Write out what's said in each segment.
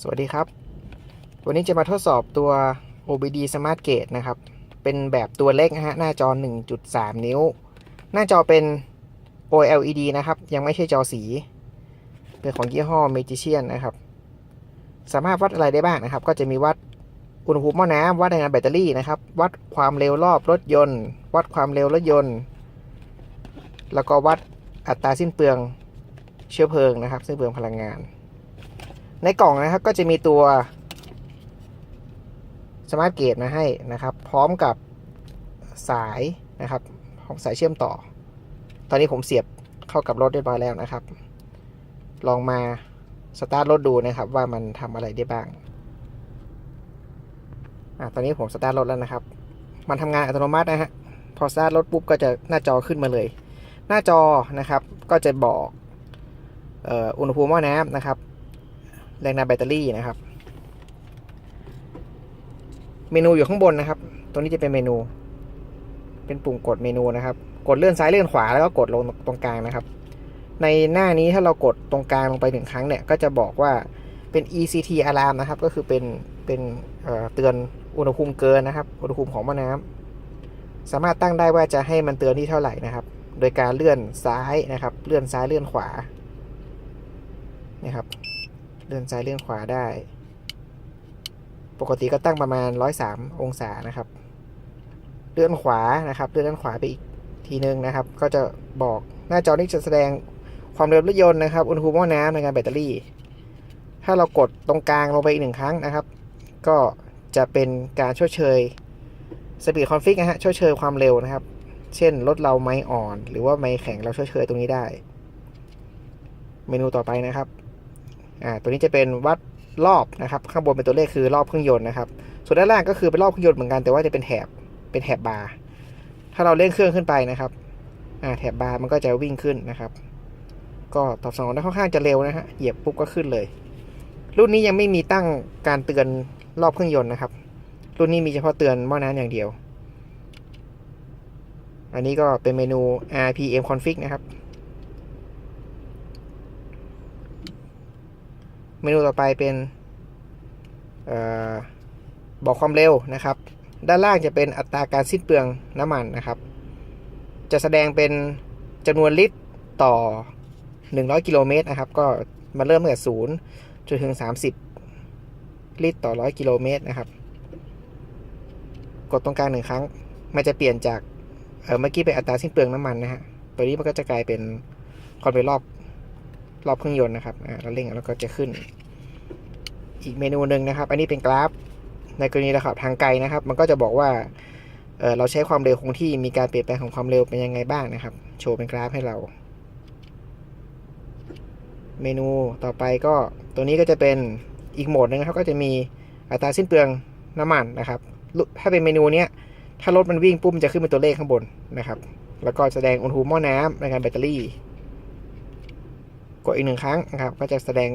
สวัสดีครับ วันนี้จะมาทดสอบตัว OBD Smart Gate นะครับ เป็นแบบตัวเล็กนะฮะ หน้าจอ 1.3 นิ้ว หน้าจอเป็น OLED นะครับ ยังไม่ใช่จอสี เป็นของยี่ห้อ Magician นะครับ สามารถวัดอะไรได้บ้างนะครับ ก็จะมีวัดอุณหภูมิหม้อน้ำวัดแรงงานแบตเตอรี่นะครับ วัดความเร็วรอบรถยนต์ วัดความเร็วรถยนต์ แล้วก็วัดอัตราสิ้นเปลืองเชื้อเพลิงนะครับ สิ้นเปลืองพลังงาน ในกล่องนะครับก็จะมีตัวสมาร์ทเกตมาให้นะครับ พร้อมกับสายนะครับของสายเชื่อมต่อ ตอนนี้ผมเสียบเข้ากับรถเรียบร้อยแล้วนะครับ ลองมาสตาร์ทรถดูนะครับ ว่ามันทำอะไรได้บ้างอะตอนนี้ผมสตาร์ทรถแล้วนะครับ มันทำงานอัตโนมัตินะฮะ พอสตาร์ทรถปุ๊บก็จะหน้าจอขึ้นมาเลย หน้าจอนะครับก็จะบอกอ,อ,อุณหภูมิหม้อน้ำนะครับ แรงดันแบตเตอรี่นะครับ เมนูอยู่ข้างบนนะครับ ตรงนี้จะเป็นเมนู เป็นปุ่มกดเมนูนะครับ กดเลื่อนซ้ายเลื่อนขวาแล้วก็กดลงตรงกลางนะครับ ในหน้านี้ถ้าเรากดตรงกลางลงไปหนึ่งครั้งเนี่ย ก็จะบอกว่าเป็น ECT alarm นะครับ ก็คือเป็นเป็นเเตือนอุณหภูมิเกินนะครับ อุณหภูมิของหม้อน้ำสามารถตั้งได้ว่าจะให้มันเตือนที่เท่าไหร่นะครับ โดยการเลื่อนซ้ายนะครับ เลื่อนซ้ายเลื่อนขวานะครับ เลื่อนซ้ายเลื่อนขวาได้ ปกติก็ตั้งประมาณ 103 องศานะครับ เลื่อนขวานะครับ เลื่อนด้านขวาไปอีกทีนึงนะครับ ก็จะบอกหน้าจอนี้จะแสดงความเร็วรถยนต์นะครับ อุณหภูมิหม้อน้ำในการแบตเตอรี่ ถ้าเรากดตรงกลางลงไปอีกหนึ่งครั้งนะครับ ก็จะเป็นการชดเชยสปีดคอนฟิกนะฮะชดเชยความเร็วนะครับ เช่นรถเราไม้อ่อน หรือว่าไม้แข็งเราชดเชยตรงนี้ได้ เมนูต่อไปนะครับ อ่าตัวนี้จะเป็นวัดรอบนะครับ ข้างบนเป็นตัวเลขคือรอบเครื่องยนต์นะครับ ส่วนด้านล่างก็คือเป็นรอบเครื่องยนต์เหมือนกันแต่ว่าจะเป็นแถบเป็นแถบบาร์ถ้าเราเร่งเครื่องขึ้นไปนะครับอ่าแถบบาร์มันก็จะวิ่งขึ้นนะครับ ก็ตอบสนองได้ค่อนข้างจะเร็วนะฮะเหยียบปุ๊บก็ขึ้นเลย รุ่นนี้ยังไม่มีตั้งการเตือนรอบเครื่องยนต์นะครับ รุ่นนี้มีเฉพาะเตือนหม้อน้ำอย่างเดียว อันนี้ก็เป็นเมนู RPM config นะครับ เมนูต่อไปเป็นออบอกความเร็วนะครับ ด้านล่างจะเป็นอัตราการสิ้นเปลืองน้ำมันนะครับ จะแสดงเป็นจำนวนลิตรต่อ 100 กิโลเมตรนะครับ ก็มาเริ่มตั้งแต่ศูนย์จนถึง 30 ลิตรต่อ 100 กิโลเมตรนะครับ กดตรงกลางหนึ่งครั้ง มันจะเปลี่ยนจากเเมื่อกี้เป็นอัตราสิ้นเปลืองน้ำมันนะฮะตัวนี้มันก็จะกลายเป็นคอนเร็วรอบ รอบเครื่องยนต์นะครับเราเร่งแล้วก็จะขึ้น อีกเมนูหนึ่งนะครับ อันนี้เป็นกราฟ ในกรณีเราขับทางไกลนะครับ มันก็จะบอกว่าเออเราใช้ความเร็วคงที่มีการเปลี่ยนแปลงของความเร็วเป็นยังไงบ้างนะครับ โชว์เป็นกราฟให้เรา เมนูต่อไปก็ตัวนี้ก็จะเป็นอีกโหมดหนึงนะครับก็จะมีอัตราสิ้นเปลืองน้ำมันนะครับ ถ้าเป็นเมนูเนี้ยถ้ารถมันวิ่งปุ๊บมันจะขึ้นเป็นตัวเลขข้างบนนะครับ แล้วก็แสดงอุณหภูมิหม้อน้ำในการแบตเตอรี่ กดอีกหนึ่งครั้งนะครับ ก็จะแสดง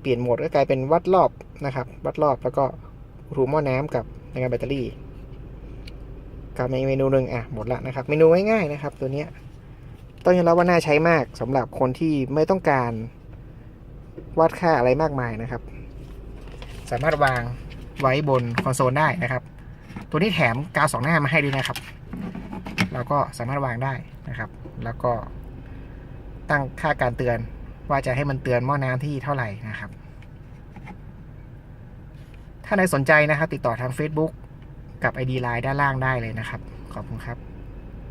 เปลี่ยนโหมดก็กลายเป็นวัดรอบนะครับ วัดรอบแล้วก็อุณหภูมิหม้อน้ำกับในการแบตเตอรี่กับในเมนูหนึ่งอะหมดละนะครับ เมนูง่ายๆนะครับ ตัวเนี้ยต้องยอมรับว่าน่าใช้มากสำหรับคนที่ไม่ต้องการวัดค่าอะไรมากมายนะครับ สามารถวางไว้บนคอนโซลได้นะครับ ตัวนี้แถมกาวสองหน้ามาให้ด้วยนะครับ เราก็สามารถวางได้นะครับ แล้วก็ตั้งค่าการเตือน ว่าจะให้มันเตือนหม้อน้ำที่เท่าไหร่นะครับ ถ้าใครสนใจนะครับ ติดต่อทาง Facebook กับ ID Line ด้านล่างได้เลยนะครับ ขอบคุณครับ